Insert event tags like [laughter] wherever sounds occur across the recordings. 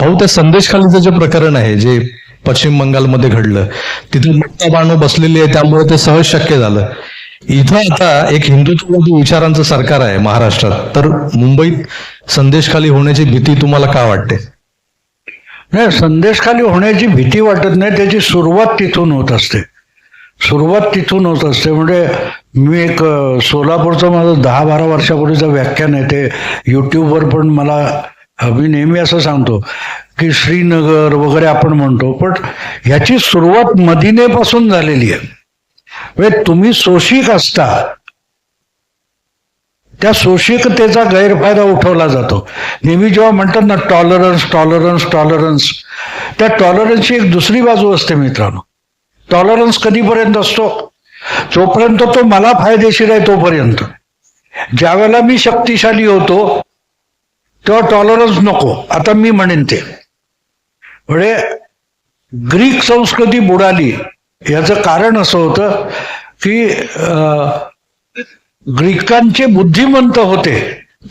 भाऊ त्या संदेशखालीचं जे प्रकरण आहे जे पश्चिम बंगालमध्ये घडलं तिथे मुक्ता बाणू बसलेली आहे त्यामुळे ते सहज शक्य झालं. इथं आता एक हिंदुत्ववादी विचारांचं सरकार आहे महाराष्ट्रात. तर मुंबईत संदेशखाली होण्याची भीती तुम्हाला का वाटते? नाही संदेशखाली होण्याची भीती वाटत नाही त्याची सुरुवात तिथून होत असते. सुरुवात तिथून होत असते. म्हणजे मी एक सोलापूरचं माझं दहा बारा वर्षापूर्वीचं व्याख्यान आहे ते यूट्यूबवर पण मला मी नेहमी असं सांगतो की श्रीनगर वगैरे आपण म्हणतो पण ह्याची सुरुवात मदिनेपासून झालेली आहे. म्हणजे तुम्ही सोशिक असता त्या सोशिकतेचा गैरफायदा उठवला जातो. नेहमी जेव्हा म्हणतात ना टॉलरन्स टॉलरन्स टॉलरन्स त्या टॉलरन्सची एक दुसरी बाजू असते मित्रांनो. टॉलरन्स कधीपर्यंत असतो? जोपर्यंत तो मला फायदेशीर आहे तोपर्यंत. ज्यावेळेला मी शक्तिशाली होतो तेव्हा टॉलरन्स नको. आता मी म्हणेन ते. म्हणजे ग्रीक संस्कृती बुडाली. याचं कारण असं होतं की ग्रीकांचे बुद्धिमंत होते.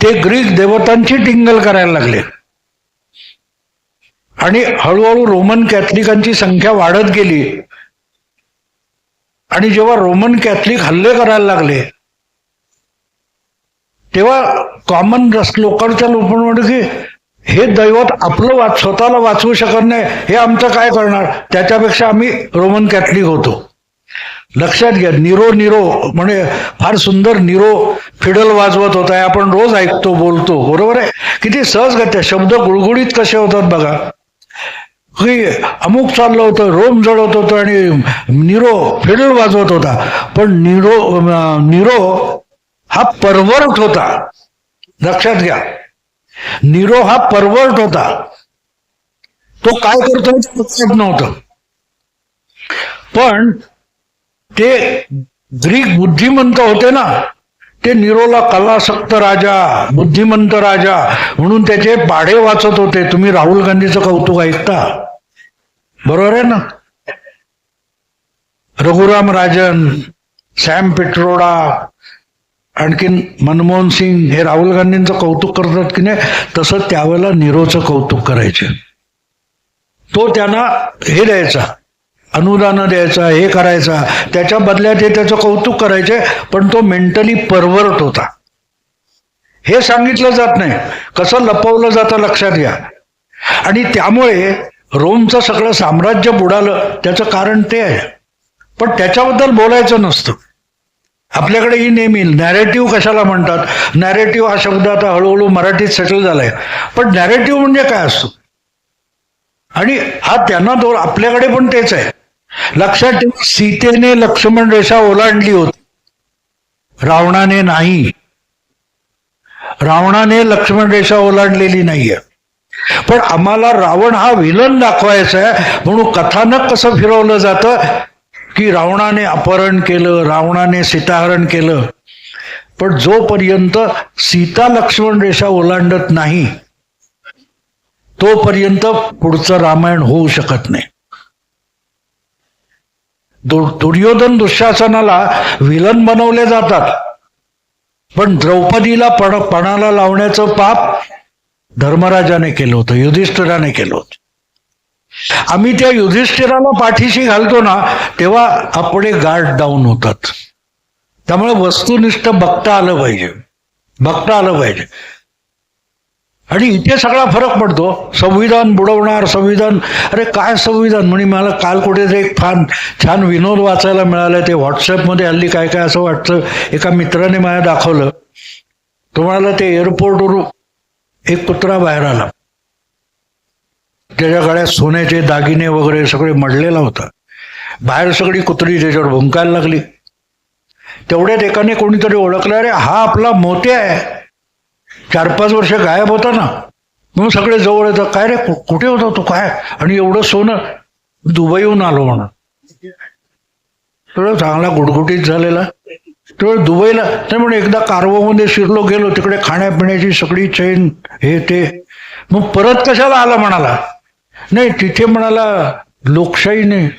ते ग्रीक देवतांची टिंगल करायला लागले. आणि हळूहळू रोमन कॅथलिकांची संख्या वाढत गेली. आणि जेव्हा रोमन कॅथलिक हल्ले करायला लागले तेव्हा कॉमन लोकांच्या लोपण म्हणतो की हे दैवत आपलं वाच स्वतःला वाचवू शकत नाही हे आमचं काय करणार? त्याच्यापेक्षा आम्ही रोमन कॅथलिक होतो. लक्षात घ्या निरो निरो म्हणजे फार सुंदर निरो फिडल वाजवत होता आहे आपण रोज ऐकतो बोलतो बरोबर आहे? किती सहज गत्या शब्द गुळगुळीत कसे होतात बघा. की अमुक चाललं होतं रोम जळत होतं आणि निरो फिडल वाजवत होता. पण निरो निरो हा परवर्ट होता. लक्षात घ्या. निरो हा परवर्ट होता. तो काय करतो लक्षात नव्हतं. पण ते ग्रीक बुद्धिमंत होते ना ते निरोला कलासक्त राजा बुद्धिमंत राजा म्हणून त्याचे पाढे वाचत होते. तुम्ही राहुल गांधीचं कौतुक ऐकता? बरोबर आहे ना? रघुराम राजन सॅम पिट्रोडा आणखीन मनमोहन सिंग हे राहुल गांधींचं कौतुक करतात की नाही तसं त्यावेळेला निरोचं कौतुक करायचे. तो त्यांना हे द्यायचा अनुदान द्यायचा हे करायचा त्याच्या बदल्यात हे त्याचं कौतुक करायचे पण तो मेंटली परवरत होता. हे सांगितलं जात नाही कसं लपवलं जातं लक्षात घ्या. आणि त्यामुळे रोमचं सगळं साम्राज्य बुडालं त्याचं कारण ते आहे. पण त्याच्याबद्दल बोलायचं नसतं. आपल्याकडे ही नेहमी नॅरेटिव्ह कशाला म्हणतात? नॅरेटिव्ह हा शब्द आता हळूहळू मराठीत सेटल झालाय. पण नॅरेटिव्ह म्हणजे काय असतो? आणि हा त्यांना दोन आपल्याकडे पण तेच आहे. लक्षात ठेव सीतेने लक्ष्मण रेषा ओलांडली होती. रावणाने नाही. रावणाने लक्ष्मण रेषा ओलांडलेली नाहीये. पण आम्हाला रावण हा विलन दाखवायचा आहे म्हणून कथानक कसं फिरवलं जातं? की रावणाने अपहरण केलं रावणाने सीताहरण केलं. पण जोपर्यंत सीता लक्ष्मण रेषा ओलांडत नाही तोपर्यंत पुढचं रामायण होऊ शकत नाही. दु- दुर्योधन दुःशासनाला विलन बनवले जातात. पण द्रौपदीला पण पणाला लावण्याचं पाप धर्मराजाने केलं होतं युधिष्ठिराने केलं होतं. आम्ही त्या युधिष्ठिराला पाठीशी घालतो ना तेव्हा आपले गार्ड डाऊन होतात. त्यामुळे वस्तुनिष्ठ बघता आलं पाहिजे. बघता आलं पाहिजे. आणि इथे सगळा फरक पडतो. संविधान बुडवणार संविधान अरे काय संविधान? म्हणे मला काल कुठेतरी एक फान छान विनोद वाचायला मिळाला. ते व्हॉट्सअपमध्ये हल्ली काय काय असं वाटतं. एका मित्राने मला दाखवलं. तुम्हाला ते एअरपोर्टवरून एक कुत्रा बाहेर आला. त्याच्या गळ्यात सोन्याचे दागिने वगैरे सगळे मडलेला होता. बाहेर सगळी कुत्री त्याच्यावर भुंकायला लागली. तेवढ्यात एकाने कोणीतरी ओळखलं अरे हा आपला मोते आहे. चार पाच वर्ष गायब होता ना. म्हणून सगळे जवळ येतात. काय रे कुठे होता तू? काय? आणि एवढं सोनं दुबईहून आलो म्हणून. थोडं चांगला गुटगुटीत झालेला. तेवढं दुबईला नाही म्हणून एकदा कारवामध्ये शिरलो गेलो तिकडे खाण्यापिण्याची सगळी चैन हे ते. मग परत कशाला आला म्हणाला? नाही तिथे म्हणाला लोकशाही नाही.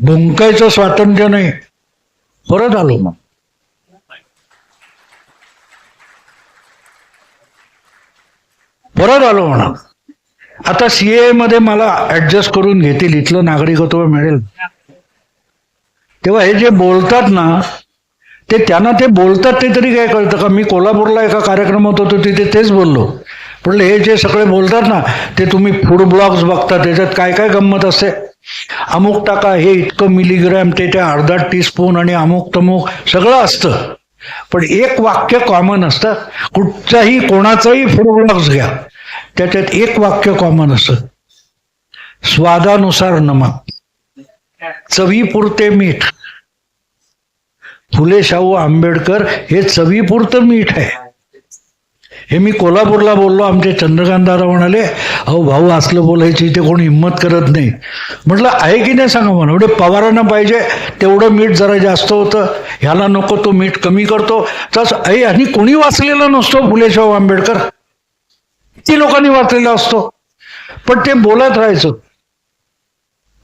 भुंकायचं स्वातंत्र्य नाही. परत आलो मग. परत आलो म्हणा. आता सीए मध्ये मला ऍडजस्ट करून घेतील इथलं नागरिकत्व मिळेल. तेव्हा हे जे बोलतात ना ते त्यांना ते बोलतात ते तरी काय कळतं का? मी कोल्हापूरला एका कार्यक्रमात होतो तिथे तेच बोललो. पण हे जे सगळे बोलतात ना ते तुम्ही फूड ब्लॉग्स बघता त्याच्यात काय काय गंमत असते? अमुक टाका हे इतकं मिलीग्रॅम ते त्या अर्धा टीस्पून आणि अमुक तमुक सगळं असतं. पण एक वाक्य कॉमन असतं. कुठचाही कोणाचाही फूड ब्लॉग्स घ्या. त्याच्यात एक वाक्य कॉमन असतं. स्वादानुसार नमक चवीपुरते मीठ. फुले शाहू आंबेडकर हे चवीपुरतं मीठ आहे. हे मी कोल्हापूरला बोललो आमचे चंद्रकांतदादा म्हणाले अहो भाऊ असलं बोलायची इथे कोणी हिंमत करत नाही. म्हटलं आहे की नाही सांगा म्हणा म्हणजे पवारांना पाहिजे तेवढं मीठ जरा जास्त होतं. ह्याला नको तो मीठ कमी करतो. तस आई आणि कोणी वाचलेला नसतो फुलेशाहू आंबेडकर? किती लोकांनी वाचलेला असतो. पण ते बोलत राहायचं.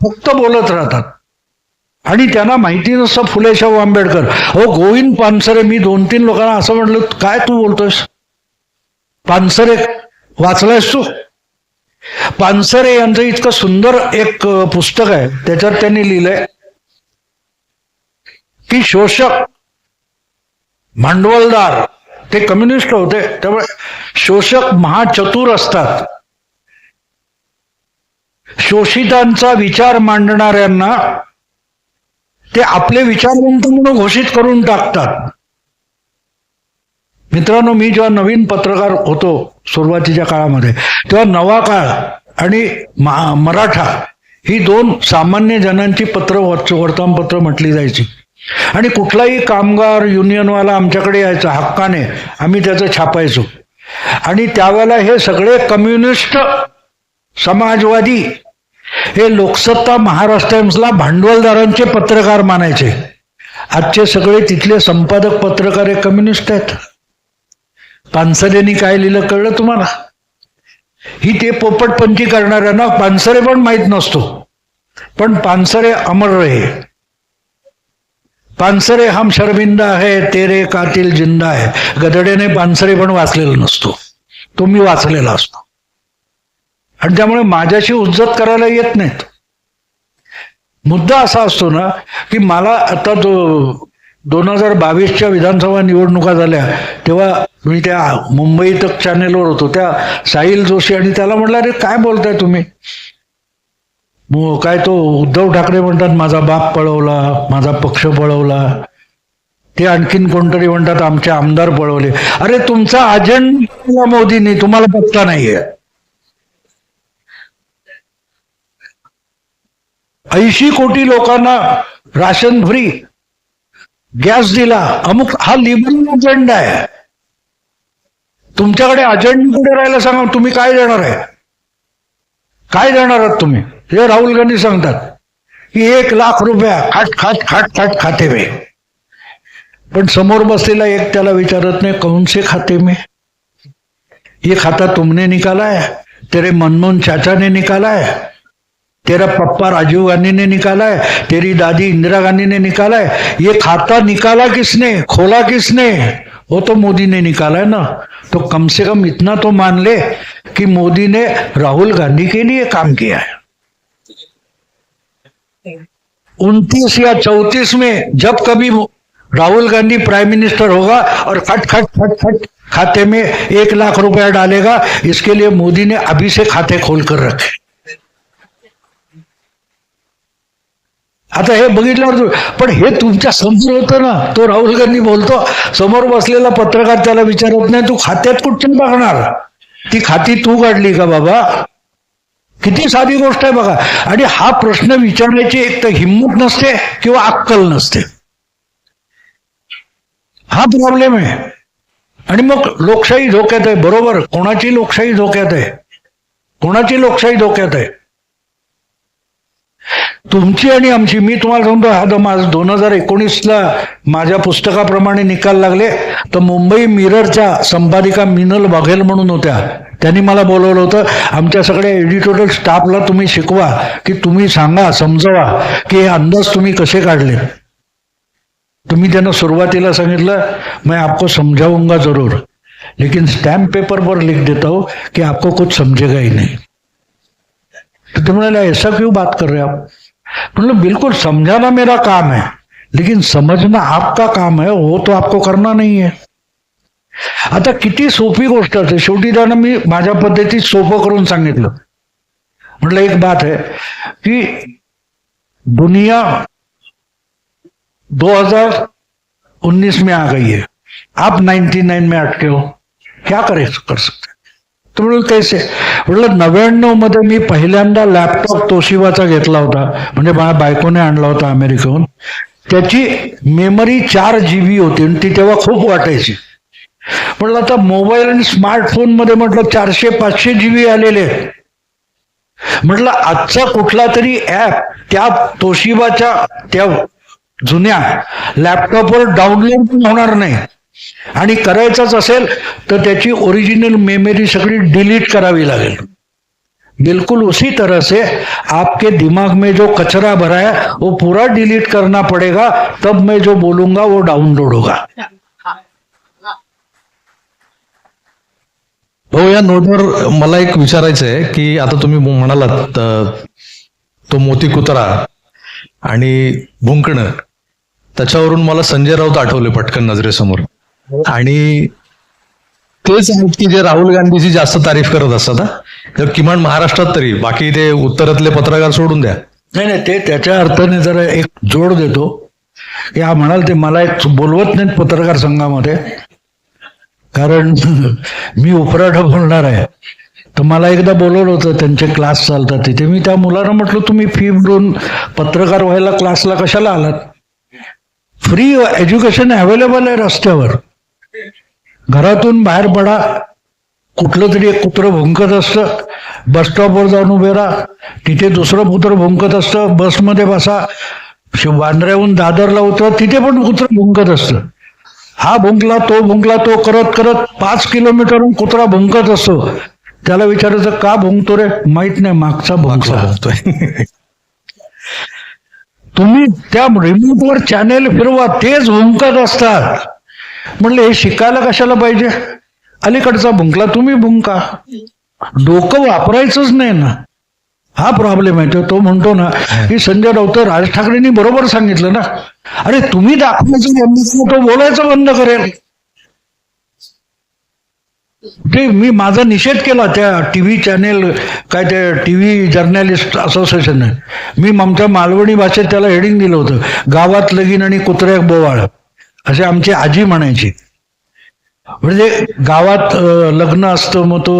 फक्त बोलत राहतात. आणि त्यांना माहिती नसतं फुलेशाहू आंबेडकर. हो गोविंद पानसरे मी दोन तीन लोकांना असं म्हटलं काय तू बोलतोस पानसरे वाचलायस तू? पानसरे यांचं इतकं सुंदर एक पुस्तक आहे त्याच्यात त्यांनी लिहिलंय की शोषक भांडवलदार ते कम्युनिस्ट होते त्यामुळे शोषक महाचतुर असतात. शोषितांचा विचार मांडणाऱ्यांना ते आपले विचारवंत म्हणून घोषित करून टाकतात. मित्रांनो मी जेव्हा नवीन पत्रकार होतो सुरुवातीच्या काळामध्ये तेव्हा नवा काळ आणि मराठा ही दोन सामान्य जणांची पत्र वर्तमानपत्र म्हटली जायची. आणि कुठलाही कामगार युनियनवाला आमच्याकडे यायचा हक्काने आम्ही त्याचं छापायचो. आणि त्यावेळेला हे सगळे कम्युनिस्ट समाजवादी हे लोकसत्ता महाराष्ट्र टाइम्सला भांडवलदारांचे पत्रकार मानायचे. आजचे सगळे तिथले संपादक पत्रकार हे कम्युनिस्ट आहेत. पानसरेंनी काय लिहिलं कळलं तुम्हाला? ही ते पोपटपंची करणाऱ्यांना पानसरे पण माहीत नसतो. पण पानसरे अमर रहे. पानसरे हम शर्मिंदा है तेरे कातिल जिंदा है. गदडेने पानसरे पण वाचलेला नसतो. तो मी वाचलेला असतो. आणि त्यामुळे माझ्याशी उज्जत करायला येत नाहीत. मुद्दा असा असतो ना की मला आता जो दोन हजार बावीसच्या विधानसभा निवडणुका झाल्या तेव्हा मी त्या मुंबई तक चॅनेलवर होतो. त्या साहिल जोशी आणि त्याला म्हटलं अरे काय बोलताय तुम्ही? काय तो उद्धव ठाकरे म्हणतात माझा बाप पळवला माझा पक्ष पळवला. ते आणखीन कोणतरी म्हणतात आमचे आमदार पळवले. अरे तुमचा अजेंडा मोदींनी तुम्हाला पत्ता नाहीये. ऐंशी कोटी लोकांना राशन फ्री गॅस दिला. अमुक हा लिबरल अजेंडा आहे. तुमच्याकडे अजेंडा कुठे राहायला सांगा तुम्ही काय देणार आहे? काय देणार आहात तुम्ही? हे राहुल गांधी सांगतात की एक लाख रुपया खाट खाट खाट खाट खाते मी. पण समोर बसलेला एक त्याला विचारत नाही कौन से खाते मी? ये खाता तुमने निकाला है तेरे मनमोहन चाचा ने निकाला है. तेरा पप्पा राजीव गांधी ने निकाला है, तेरी दादी इंदिरा गांधी ने निकाला है। ये खाता निकाला किसने, खोला किसने? वो तो मोदी ने निकाला है ना। तो कम से कम इतना तो मान ले कि मोदी ने राहुल गांधी के लिए काम किया है। उनतीस या चौतीस में जब कभी राहुल गांधी प्राइम मिनिस्टर होगा और खट खट खट खट खाते में एक लाख रुपया डालेगा, इसके लिए मोदी ने अभी से खाते खोल कर रखे। आता हे बघितल्यावर तू- पण हे तुमच्यासमोर होतं ना तो राहुल गांधी बोलतो समोर बसलेला पत्रकार त्याला विचारत नाही तू खात्यात कुठच्या बघणार? ती खाती तू काढली का बाबा? किती साधी गोष्ट आहे बघा. आणि हा प्रश्न विचारण्याची एक तर हिंमत नसते किंवा अक्कल नसते. हा प्रॉब्लेम आहे. आणि मग लोकशाही धोक्यात आहे बरोबर? कोणाची लोकशाही धोक्यात आहे? कोणाची लोकशाही धोक्यात आहे? तुमची आणि आमची. मी तुम्हाला सांगतो हा माझ दोन हजार एकोणीसला माझ्या पुस्तकाप्रमाणे निकाल लागले. तर मुंबई मिररच्या संपादिका मिनल बघेल म्हणून होत्या. त्यांनी मला बोलवलं होतं आमच्या सगळ्या एडिटोरियल स्टाफला तुम्ही शिकवा की तुम्ही सांगा समजवा की हे अंदाज तुम्ही कसे काढले? तुम्ही त्यांना सुरुवातीला सांगितलं मैं आपको समझाऊंगा जरूर लेकिन स्टॅम्प पेपर पर लिख देता हो की आपको कुछ समझेगा ही नाही. तो ते ऐसा क्यों बात कर रहे हो आप? मतलब बिल्कुल समझाना मेरा काम है लेकिन समझना आपका काम है वो तो आपको करना नहीं है। आता किती सोपी गोष्ट असते शेवटी त्यांना मी माझ्या पद्धतीत सोपं करून सांगितलं। म्हटलं एक बात है कि दुनिया 2019 में आ गई है। आप 99 में अटके हो क्या करे कर सकते हो? तर म्हणलं म्हटलं नव्याण्णवमध्ये मी पहिल्यांदा लॅपटॉप तोशिबाचा घेतला होता. म्हणजे माझ्या बायकोने आणला होता अमेरिकेहून. त्याची मेमरी चार जी बी होती आणि ती तेव्हा खूप वाटायची. म्हटलं आता मोबाईल आणि स्मार्टफोनमध्ये म्हटलं चारशे पाचशे जी बी आलेले. आहेत. म्हटलं आजचा कुठला तरी ऍप त्या तोशिबाच्या त्या जुन्या लॅपटॉपवर डाउनलोड पण होणार नाही. आणि करायचंच असेल तर त्याची ओरिजिनल मेमरी सगळी डिलीट करावी लागेल. बिल्कुल उसी तरह से आपके दिमाग में जो कचरा भरा है वो पूरा डिलीट करना पड़ेगा तब मैं जो बोलूंगा वो डाउनलोड होगा। हो या नोटवर मला एक विचारायचं आहे की आता तुम्ही म्हणालात तो मोती कुत्रा आणि भुंकणं त्याच्यावरून मला संजय राऊत आठवले पटकन नजरेसमोर. आणि तेच आहेत की जे राहुल गांधीची जास्त तारीफ करत असतात तर किमान महाराष्ट्रात तरी बाकी ते उत्तरातले पत्रकार सोडून द्या. नाही नाही ते त्याच्या अर्थाने जरा एक जोड देतो. की हा म्हणाल ते मला एक बोलवत नाहीत पत्रकार संघामध्ये. कारण मी उपराठ बोलणार आहे. तर मला एकदा बोलवलं होतं त्यांचे क्लास चालतात तिथे. मी त्या मुलांना म्हटलं तुम्ही फी भरून पत्रकार व्हायला क्लासला कशाला आलात? फ्री एज्युकेशन अवेलेबल आहे रस्त्यावर. घरातून बाहेर पडा. कुठलं तरी एक कुत्रं भुंकत असतं. बस स्टॉपवर जाऊन उभे राहा. तिथे दुसरं कुत्रं भुंकत असतं. बसमध्ये बसा. वांद्र्याहून दादरला उतरा तिथे पण कुत्रं भुंकत असतं. हा भुंकला तो भुंकला तो करत करत पाच किलोमीटरहून कुत्रा भुंकत असतो. त्याला विचारायचं का भुंकतो रे? माहीत नाही मागचा भुंकला. तुम्ही त्या रिमोटवर चॅनेल फिरवा तेच भुंकत असतात. म्हणले हे शिकायला कशाला पाहिजे? अलीकडचा भुंकला तुम्ही भुंका डोकं वापरायचंच नाही ना. हा प्रॉब्लेम आहे तो- तो म्हणतो ना की संजय राऊत राज ठाकरेंनी बरोबर सांगितलं ना. अरे तुम्ही दाखवायचं बंद तो बोलायचं बंद करेल. ते मी माझा निषेध केला त्या टीव्ही चॅनेल काय ते टीव्ही जर्नलिस्ट असोसिएशन मी आमच्या मालवणी भाषेत त्याला हेडिंग दिलं होतं गावात लगीन आणि कुत्र्याक बोवाळ. असे आमची आजी म्हणायची. म्हणजे गावात लग्न असतं मग तो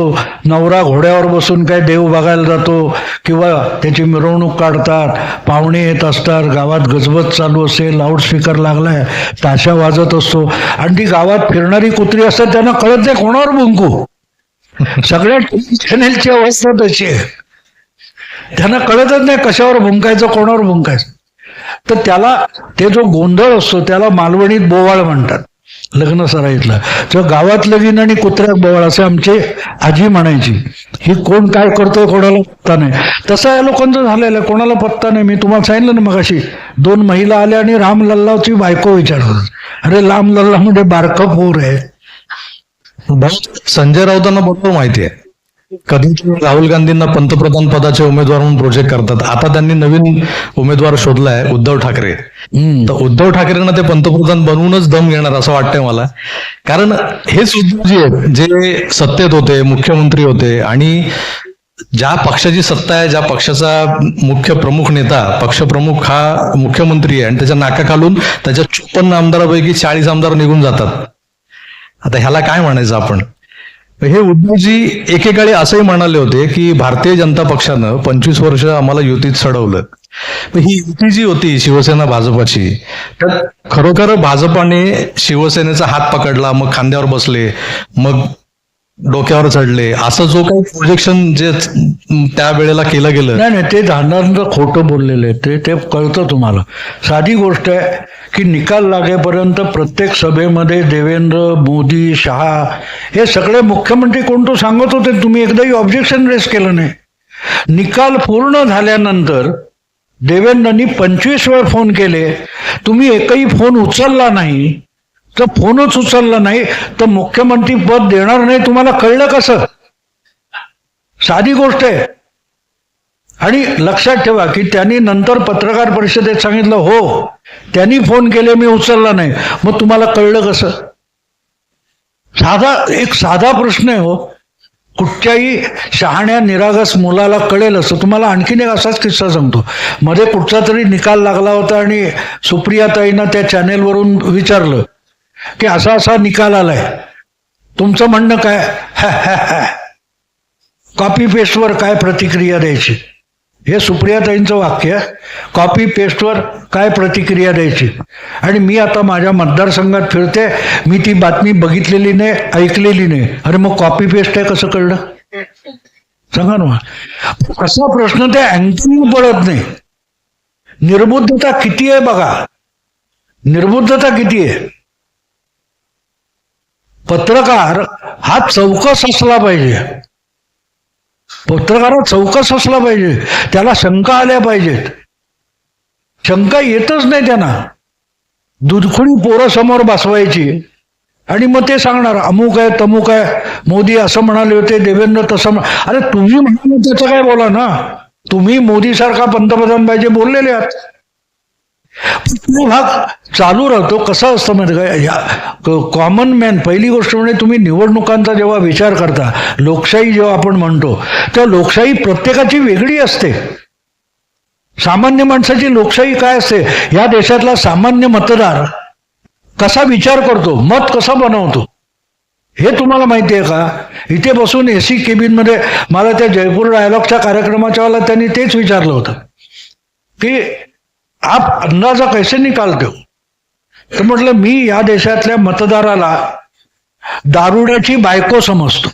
नवरा घोड्यावर बसून काय देव बघायला जातो किंवा त्याची मिरवणूक काढतात पाहुणे येत असतात गावात गजबज चालू असेल लाऊडस्पीकर लागलाय ताशा वाजत असतो. आणि ती गावात फिरणारी कुत्री असतात त्यांना कळत नाही कोणावर भुंकू सगळ्या चॅनेलची अवस्था तशी आहे. त्यांना कळतच नाही कशावर भुंकायचं कोणावर भुंकायचं तर त्याला ते जो गोंधळ असतो त्याला मालवणीत बोवाळ म्हणतात. लग्न सराईतला. तर गावात लगीन आणि कुत्र्यात बोवाळ असं आमचे आजी म्हणायची. ही कोण काय करतोय कोणाला पत्ता नाही. तसा या लोकांचं झालेलं आहे. कोणाला पत्ता नाही. मी तुम्हाला सांगितलं ना मगाशी दोन महिला आल्या आणि राम लल्लाची बायको विचारत अरे राम लल्ला म्हणजे बारकं पोर आहे. संजय राऊतांना बरोबर माहिती आहे. कधी राहुल गांधींना पंतप्रधान पदाचे उमेदवार म्हणून प्रोजेक्ट करतात. आता त्यांनी नवीन उमेदवार शोधलाय उद्धव ठाकरे. तर उद्धव ठाकरेंना ते पंतप्रधान बनवूनच दम घेणार असं वाटतंय मला. कारण हेच उद्धवजी आहेत जे सत्तेत होते मुख्यमंत्री होते आणि ज्या पक्षाची सत्ता आहे ज्या पक्षाचा मुख्य प्रमुख नेता पक्षप्रमुख हा मुख्यमंत्री आहे आणि त्याच्या नाकाखालून त्याच्या चोपन्न आमदारापैकी चाळीस आमदार निघून जातात. आता ह्याला काय म्हणायचं आपण? हे उद्धवजी एकेकाळी असंही म्हणाले होते की भारतीय जनता पक्षानं पंचवीस वर्ष आम्हाला युतीत सडवलं. ही युती जी होती शिवसेना भाजपाची तर खरोखर भाजपाने शिवसेनेचा हात पकडला मग खांद्यावर बसले मग डोक्यावर चढले. असं जो काही प्रोजेक्शन जे त्या वेळेला केलं गेलं. नाही नाही ते धारणार्थ खोटं बोललेलं आहे. ते ते कळतं तुम्हाला. साधी गोष्ट आहे की निकाल लागेपर्यंत प्रत्येक सभेमध्ये देवेंद्र मोदी शहा हे सगळे मुख्यमंत्री कोण तो सांगत होते? तुम्ही एकदाही ऑब्जेक्शन रेस केलं नाही. निकाल पूर्ण झाल्यानंतर देवेंद्रनी पंचवीस वेळ फोन केले. तुम्ही एकही फोन उचलला नाही. तर फोनच उचलला नाही तर मुख्यमंत्री पद देणार नाही तुम्हाला कळलं कसं? साधी गोष्ट आहे. आणि लक्षात ठेवा की त्यांनी नंतर पत्रकार परिषदेत सांगितलं हो त्यांनी फोन केले मी उचलला नाही. मग तुम्हाला कळलं कसं? साधा एक साधा प्रश्न आहे हो. कुठच्याही शहाण्या निरागस मुलाला कळेल असं. तुम्हाला आणखीन एक असाच किस्सा सांगतो. मध्ये कुठचा तरी निकाल लागला होता आणि सुप्रियाताईनं त्या चॅनेलवरून विचारलं की असा असा निकाल आलाय. तुमचं म्हणणं काय? [laughs] कॉपी पेस्टवर काय प्रतिक्रिया द्यायची? हे सुप्रियाताईंचं वाक्य कॉपी पेस्टवर काय प्रतिक्रिया द्यायची? आणि मी आता माझ्या मतदारसंघात फिरते मी ती बातमी बघितलेली नाही ऐकलेली नाही. अरे मग कॉपी पेस्ट आहे कसं कळलं? सांगा ना. कसा प्रश्न ते अँकिंग पडत नाही. निर्बुद्धता किती आहे बघा? निर्बुद्धता किती आहे? पत्रकार हा चौकस असला पाहिजे. पत्रकारात चौकस असला पाहिजे. त्याला शंका आल्या पाहिजेत. शंका येतच नाही त्यांना. दुधखुळी पोरं समोर बसवायची. आणि मग ते सांगणार अमुक आहे तमुक आहे. मोदी असं म्हणाले होते देवेंद्र तसं अरे तुम्ही म्हणाले त्याचं काय बोला ना? तुम्ही मोदी सारखा पंतप्रधान पाहिजे बोललेले आहात. तो भाग चालू राहतो. कसा असतं म्हणजे का? या कॉमन मॅन पहिली गोष्ट म्हणजे तुम्ही निवडणुकांचा जेव्हा विचार करता लोकशाही जेव्हा आपण म्हणतो तेव्हा लोकशाही प्रत्येकाची वेगळी असते. सामान्य माणसाची लोकशाही काय असते? या देशातला सामान्य मतदार कसा विचार करतो मत कसा बनवतो? हे तुम्हाला माहिती आहे का? इथे बसून एसी केबिनमध्ये मला त्या जयपूर डायलॉगच्या कार्यक्रमाच्या वेळेला त्यांनी तेच विचारलं होतं. की आप अंदाजा कैसे निकालते हो? तर म्हटलं मी या देशातल्या मतदाराला दारुड्याची बायको समजतो.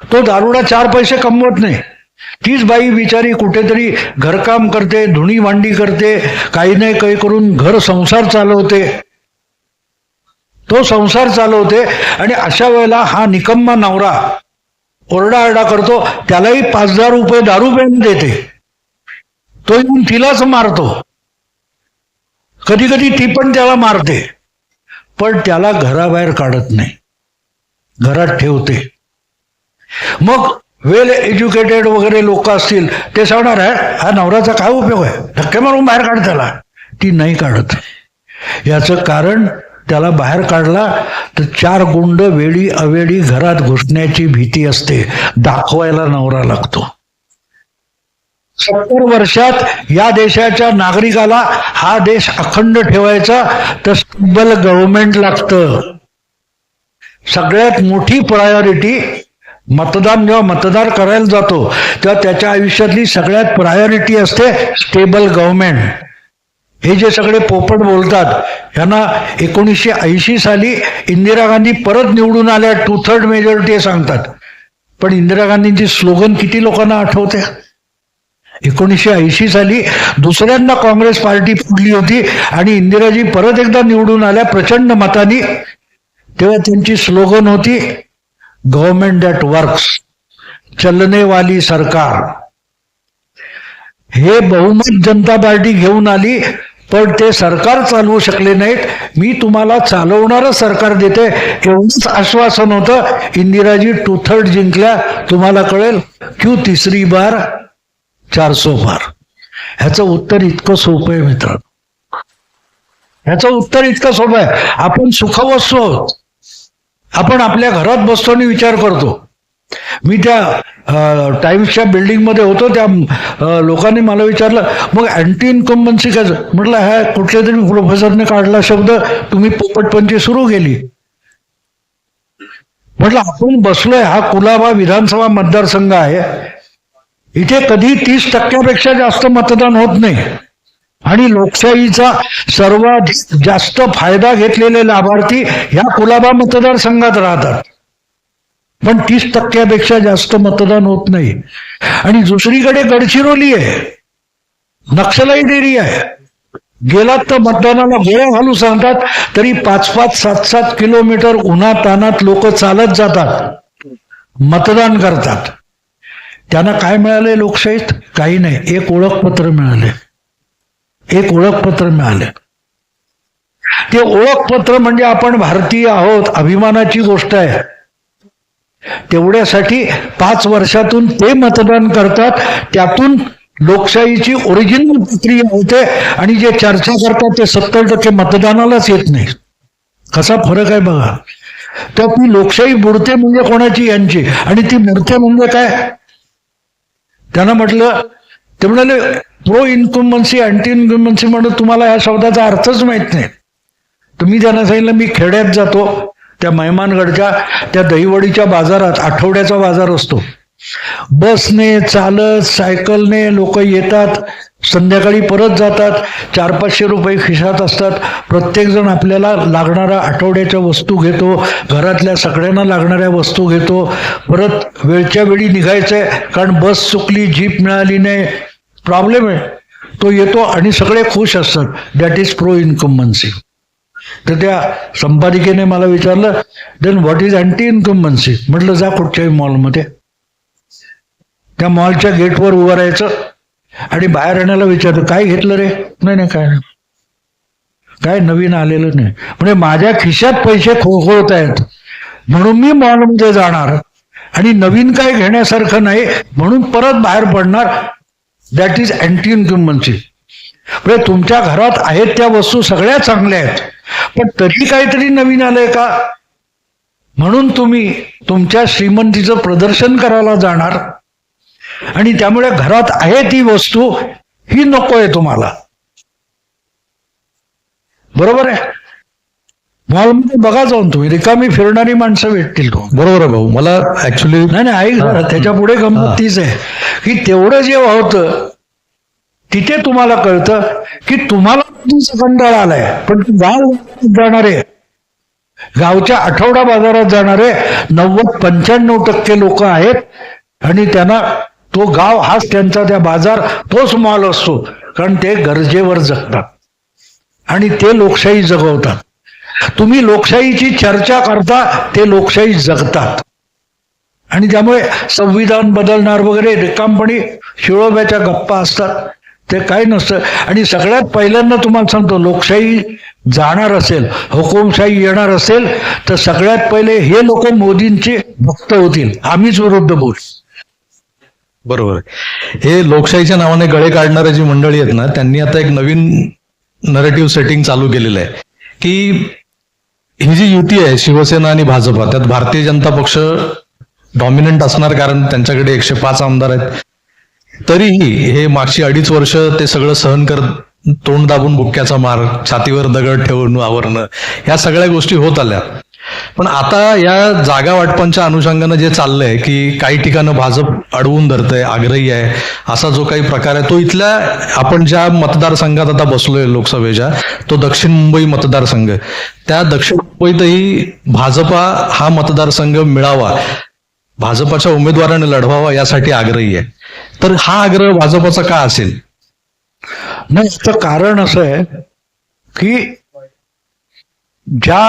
तो दारुडा चार पैसे कमवत नाही. तीच बाई बिचारी कुठेतरी घरकाम करते धुणी भांडी करते काही नाही काही करून घर संसार चालवते. तो संसार चालवते आणि अशा वेळेला हा निकम्मा नवरा ओरडाआरडा करतो त्यालाही पाच हजार रुपये दारू पेन देते. तो येऊन तिलाच मारतो. कधी कधी ती पण त्याला मारते. पण त्याला घराबाहेर काढत नाही. घरात ठेवते. मग वेल एज्युकेटेड वगैरे लोक असतील ते सांगणार आहे हा नवऱ्याचा काय उपयोग आहे? धक्के मारून बाहेर काढ त्याला. ती नाही काढत. याचं कारण त्याला बाहेर काढला तर चार गुंड वेळी अवेळी घरात घुसण्याची भीती असते. दाखवायला नवरा लागतो. सत्तर वर्षात या देशाच्या नागरिकाला हा देश अखंड ठेवायचा तर स्टेबल गव्हर्नमेंट लागतं. सगळ्यात मोठी प्रायोरिटी मतदान जेव्हा मतदार करायला जातो तेव्हा त्याच्या आयुष्यातली सगळ्यात प्रायोरिटी असते स्टेबल गव्हर्नमेंट हे जे सगळे पोपट बोलतात यांना एकोणीसशे ऐंशी साली इंदिरा गांधी परत निवडून आल्या टू थर्ड मेजॉरिटी सांगतात. पण इंदिरा गांधींची स्लोगन किती लोकांना आठवते? एकोणीसशे ऐंशी साली दुसऱ्यांदा काँग्रेस पार्टी फुडली होती आणि इंदिराजी परत एकदा निवडून आल्या प्रचंड मतानी. तेव्हा त्यांची स्लोगन होती गव्हर्नमेंट दॅट वर्क्स चलने वाली सरकार. हे बहुमत जनता पार्टी घेऊन आली पण ते सरकार चालवू शकले नाहीत. मी तुम्हाला चालवणारं सरकार देते. एवढंच आश्वासन होतं. इंदिराजी टू थर्ड जिंकल्या. तुम्हाला कळेल क्यू तिसरी बार? चार बार ह्याचं उत्तर इतकं सोपं आहे मित्रांनो. ह्याचं उत्तर इतकं सोपं आहे. आपण सुखवस्तू आहोत. आपण आपल्या घरात बसतो आणि विचार करतो. मी त्या अ, टाइम्सच्या बिल्डिंगमध्ये होतो त्या लोकांनी मला विचारलं मग अँटी इन्कम्बन्सी काय? म्हटलं ह्या कुठल्या तरी प्रोफेसरने काढला शब्द तुम्ही पोपटपंची सुरू केली. म्हटलं आपण बसलोय हा कुलाबा विधानसभा मतदारसंघ आहे. इथे कधी तीस टक्क्यापेक्षा जास्त मतदान होत नाही. आणि लोकशाहीचा सर्वाधिक जास्त फायदा घेतलेले लाभार्थी ह्या कुलाबा मतदारसंघात राहतात. पण तीस टक्क्यापेक्षा जास्त मतदान होत नाही. आणि दुसरीकडे गडचिरोली आहे. नक्षलाईट एरिया आहे. गेलात तर मतदानाला गोळ्या घालू सांगतात तरी पाच पाच सात सात किलोमीटर उन्हातानात लोक चालत जातात. मतदान करतात. त्यांना काय मिळालंय लोकशाहीत? काही नाही. एक ओळखपत्र मिळाले एक ओळखपत्र मिळाले ते ओळखपत्र म्हणजे आपण भारतीय आहोत अभिमानाची गोष्ट आहे. तेवढ्यासाठी पाच वर्षातून ते मतदान करतात. त्यातून लोकशाहीची ओरिजिनल प्रक्रिया होते आणि जे चर्चा करतात ते सत्तर टक्के मतदानालाच येत नाही. कसा फरक आहे बघा. तर ती लोकशाही बुडते म्हणजे कोणाची? यांची. आणि ती बुडते म्हणजे काय? त्यांना म्हटलं ते म्हणाले प्रो इन्कम्बन्सी अँटी इन्कुमन्सी म्हणून तुम्हाला या शब्दाचा अर्थच माहीत नाही. तुम्ही त्यांना सांगितलं मी खेड्यात जातो त्या मेहमानगडच्या त्या दहीवडीच्या बाजारात आठवड्याचा बाजार असतो. बसने चालत सायकलने लोक येतात संध्याकाळी परत जातात चार पाचशे रुपये खिशात असतात. प्रत्येकजण आपल्याला लागणाऱ्या आठवड्याच्या वस्तू घेतो घरातल्या सगळ्यांना लागणाऱ्या वस्तू घेतो. परत वेळच्या वेळी निघायचंय कारण बस चुकली जीप मिळाली नाही. प्रॉब्लेम आहे. तो येतो आणि सगळे खुश असतात. दॅट इज प्रो इन्कम्बन्सी तर त्या संपादिकेने मला विचारलं then what is anti incumbency म्हटलं जा कुठच्याही मॉलमध्ये त्या मॉलच्या गेटवर उभं राहायचं. आणि बाहेर येण्याला विचारतो काय घेतलं रे? नाही नाही काय नाही. काय नवीन आलेलं नाही. म्हणजे माझ्या खिशात पैसे खोखळत आहेत. म्हणून मी मॉलमध्ये जाणार. आणि नवीन काय घेण्यासारखं नाही म्हणून परत बाहेर पडणार. दॅट इज अँटी इन्क्युमन्सी म्हणजे तुमच्या घरात आहेत त्या वस्तू सगळ्या चांगल्या आहेत. पण तरी काहीतरी नवीन आलंय का? म्हणून तुम्ही तुमच्या श्रीमंतीचं प्रदर्शन करायला जाणार. आणि त्यामुळे घरात आहे ती वस्तू ही नको आहे तुम्हाला. बरोबर आहे? मॉलमध्ये बघा जाऊन तुम्ही रिकामी फिरणारी माणसं भेटतील तो बरोबर आहे भाऊ मला ऍक्च्युली नाही नाही ऐक त्याच्या पुढे. गंमत तीच आहे. की तेवढं जेव्हा होतं तिथे तुम्हाला कळतं की तुम्हाला कंटाळा आलाय. पण तू गाव जाणारे गावच्या आठवडा बाजारात जाणारे नव्वद पंच्याण्णव टक्के लोक आहेत आणि त्यांना तो गाव हाच त्यांचा त्या बाजार तोच मॉल असतो. कारण ते गरजेवर जगतात. आणि ते लोकशाही जगवतात. तुम्ही लोकशाहीची चर्चा करता ते लोकशाही जगतात. आणि त्यामुळे संविधान बदलणार वगैरे रिकामपणी शिळोब्याच्या गप्पा असतात. ते काही नसतं. आणि सगळ्यात पहिल्यांदा तुम्हाला सांगतो लोकशाही जाणार असेल हुकुमशाही येणार असेल तर सगळ्यात पहिले हे लोक मोदींचे भक्त होतील. आम्हीच विरुद्ध बोल. बरोबर. हे लोकशाहीच्या नावाने गळे काढणारे जी मंडळी आहेत ना त्यांनी आता एक नवीन नरेटिव्ह सेटिंग चालू केलेलं आहे. की ही जी युती आहे शिवसेना आणि भाजपा त्यात भारतीय जनता पक्ष डॉमिनंट असणार कारण त्यांच्याकडे एकशे पाच आमदार आहेत. तरीही हे मागची अडीच वर्ष ते सगळं सहन करत तोंड दाबून बुक्क्याचा मार छातीवर दगड ठेवून आवरणं ह्या सगळ्या गोष्टी होत आल्या. पण आता या जागा वाटपांच्या अनुषंगानं जे चाललंय की काही ठिकाणं भाजप अडवून धरतंय आग्रही आहे असा जो काही प्रकार आहे तो इथल्या आपण ज्या मतदारसंघात आता बसलोय लोकसभेच्या तो दक्षिण मुंबई मतदारसंघ त्या दक्षिण मुंबईतही भाजपा हा मतदारसंघ मिळावा भाजपाच्या उमेदवाराने लढवावा यासाठी आग्रही आहे. तर हा आग्रह भाजपाचा का असेल? नाही तर कारण असं आहे की ज्या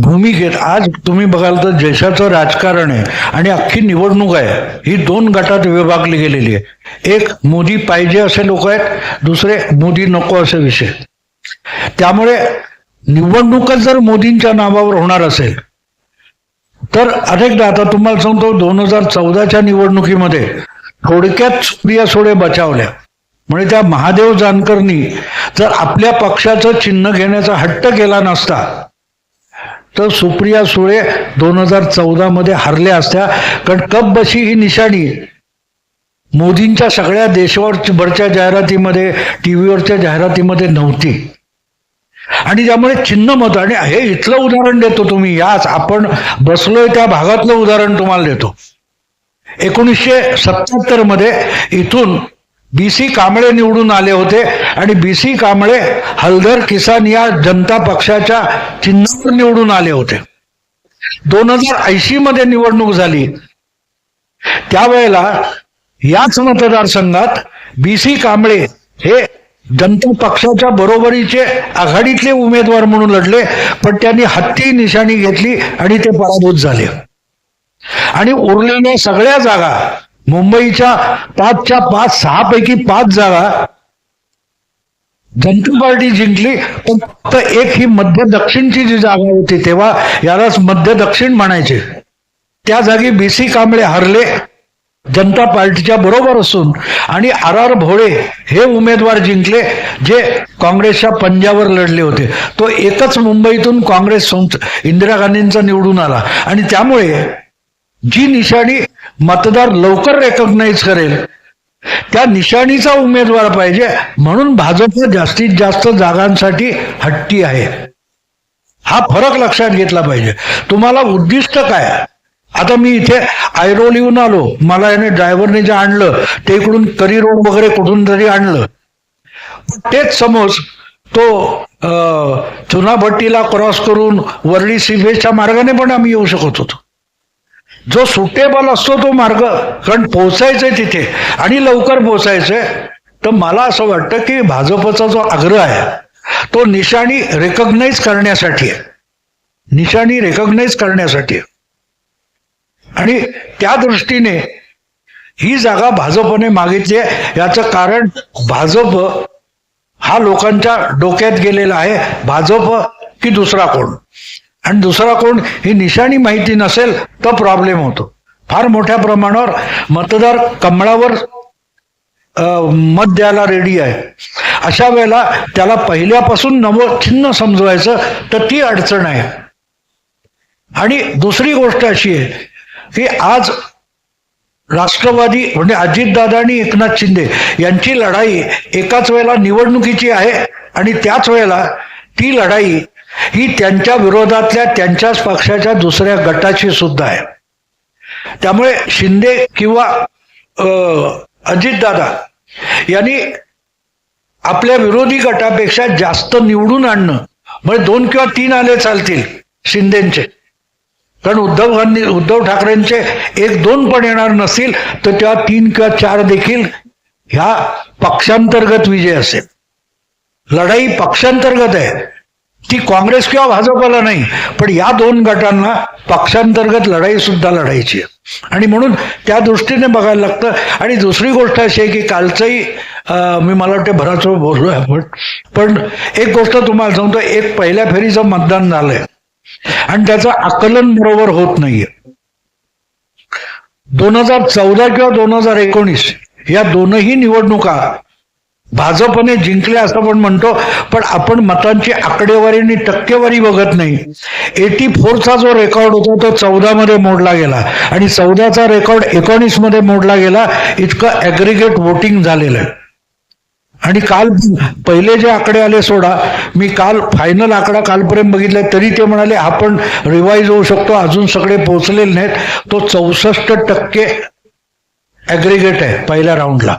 भूमिकेत आज तुम्ही बघाल तर देशाचं राजकारण आहे आणि अख्खी निवडणूक आहे. ही दोन गटात विभागली गेलेली आहे. एक मोदी पाहिजे असे लोक आहेत दुसरे मोदी नको असे विषय. त्यामुळे निवडणूकच जर मोदींच्या नावावर होणार असेल तर अनेकदा आता तुम्हाला सांगतो दोन हजार चौदाच्या निवडणुकीमध्ये थोडक्यात सुप्रिया सुळे बचावल्या. म्हणजे त्या महादेव जानकरनी जर आपल्या पक्षाचं चिन्ह घेण्याचा हट्ट केला नसता तर सुप्रिया सुळे दोन हजार चौदामध्ये हरल्या असत्या. कारण कप बशी ही निशाणी मोदींच्या सगळ्या देशवरच्या जाहिरातीमध्ये टीव्हीवरच्या जाहिरातीमध्ये नव्हती. आणि त्यामुळे चिन्ह मत आणि हे इथलं उदाहरण देतो तुम्ही. याच आपण बसलोय त्या भागातलं उदाहरण तुम्हाला देतो. एकोणीसशे सत्याहत्तरमध्ये इथून बी सी कांबळे निवडून आले होते आणि बी सी कांबळे हलधर किसान या जनता पक्षाच्या चिन्हावर निवडून आले होते. दोन हजार ऐंशी मध्ये निवडणूक झाली. त्यावेळेला याच मतदारसंघात बी सी कांबळे हे जनता पक्षाच्या बरोबरीचे आघाडीतले उमेदवार म्हणून लढले पण त्यांनी हत्ती निशाणी घेतली आणि ते पराभूत झाले. आणि उरलेल्या सगळ्या जागा मुंबईच्या पाचच्या पाच सहा पैकी पाच जागा जनता पार्टी जिंकली पण फक्त एक ही मध्य दक्षिणची जी जागा होती तेव्हा यालाच मध्य दक्षिण म्हणायचे. त्या जागी बी सी कांबळे हरले जनता पार्टीच्या बरोबर असून आणि आर आर भोळे हे उमेदवार जिंकले जे काँग्रेसच्या पंजावर लढले होते. तो एकच मुंबईतून काँग्रेस इंदिरा गांधींचा निवडून आला. आणि त्यामुळे जी निशाणी मतदार लवकर रेकॉग्नाइज करेल त्या निशाणीचा उमेदवार पाहिजे. म्हणून भाजप जास्तीत जास्त जागांसाठी हट्टी आहे. हा फरक लक्षात घेतला पाहिजे. तुम्हाला उद्दिष्ट काय? आता मी इथे ऐरोलीहून आलो. मला याने ड्रायव्हरने जे आणलं ते इकडून करी रोड वगैरे कुठून तरी आणलं. तेच समज तो चुनाभट्टीला क्रॉस करून वरळी सिबेच्या मार्गाने पण आम्ही येऊ शकत होतो. जो सुटेबल असतो तो मार्ग कारण पोचायचंय तिथे आणि लवकर पोचायचंय तर मला असं वाटतं की भाजपचा जो आग्रह आहे तो निशाणी रेकग्नाइज करण्यासाठी आहे. निशाणी रेकग्नाइज करण्यासाठी आहे. आणि त्या दृष्टीने ही जागा भाजपने मागितली आहे. याचं कारण भाजप हा लोकांच्या डोक्यात गेलेला आहे. भाजप की दुसरा कोण? आणि दुसरा कोण? ही निशाणी माहिती नसेल तर प्रॉब्लेम होतो. फार मोठ्या प्रमाणावर मतदार कमळावर मत द्यायला रेडी आहे. अशा वेळेला त्याला पहिल्यापासून नवं चिन्ह समजवायचं तर ती अडचण आहे. आणि दुसरी गोष्ट अशी आहे की आज राष्ट्रवादी म्हणजे अजितदादा आणि एकनाथ शिंदे यांची लढाई एकाच वेळेला निवडणुकीची आहे आणि त्याच वेळेला ती लढाई ही त्यांच्या विरोधातल्या त्यांच्याच पक्षाच्या दुसऱ्या गटाची सुद्धा आहे. त्यामुळे शिंदे किंवा अजितदादा यांनी आपल्या विरोधी गटापेक्षा जास्त निवडून आणणं म्हणजे दोन किंवा तीन आले चालतील शिंदेचे. कारण उद्धव गांधी उद्धव ठाकरेंचे एक दोन पण येणार नसतील तर तेव्हा तीन किंवा चार देखील ह्या पक्षांतर्गत विजय असेल. लढाई पक्षांतर्गत आहे. ती काँग्रेस किंवा भाजपला नाही पण या दोन गटांना पक्षांतर्गत लढाई सुद्धा लढायची आहे. आणि म्हणून त्या दृष्टीने बघायला लागतं. आणि दुसरी गोष्ट अशी आहे की कालचंही मी मला वाटतं भराचो वेळ आपण पण एक गोष्ट तुम्हाला सांगतो एक पहिल्या फेरीचं मतदान झालंय. आणि त्याचं आकलन बरोबर होत नाहीये. दोन हजार चौदा किंवा दोन हजार एकोणीस या दोनही निवडणुका भाजपने जिंकले असं आपण म्हणतो पण आपण मतांची आकडेवारी आणि टक्केवारी बघत नाही. एटी फोरचा जो रेकॉर्ड होता तो चौदा मध्ये मोडला गेला. आणि चौदाचा रेकॉर्ड एकोणीसमध्ये मोडला गेला इतकं ॲग्रिगेट वोटिंग झालेलं आहे. आणि काल पहिले जे आकडे आले सोडा मी काल फायनल आकडा कालपर्यंत बघितला तरी ते म्हणाले आपण रिवाईज होऊ शकतो अजून सगळे पोहोचलेले नाहीत. तो चौसष्ट टक्के ॲग्रिगेट आहे पहिल्या राऊंडला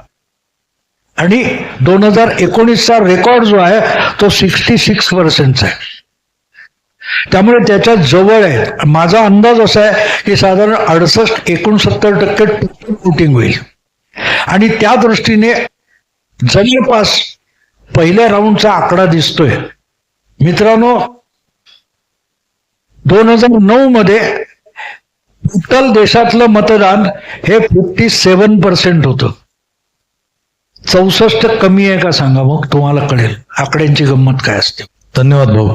आणि दोन हजार एकोणीसचा रेकॉर्ड जो आहे तो सिक्स्टी सिक्स पर्सेंटचा आहे. त्यामुळे त्याच्याजवळ आहे. माझा अंदाज असा आहे की साधारण अडसष्ट एकोणसत्तर टक्के वोटिंग होईल. आणि त्या दृष्टीने जवळपास पहिल्या राऊंडचा आकडा दिसतोय. मित्रांनो दोन हजार नऊ मध्ये टोटल देशातलं मतदान हे फिफ्टी सेवन पर्सेंट होतं. चौसष्ट कमी आहे का सांगा मग? तुम्हाला कळेल. आकड्यांची गंमत काय असते? धन्यवाद भाऊ.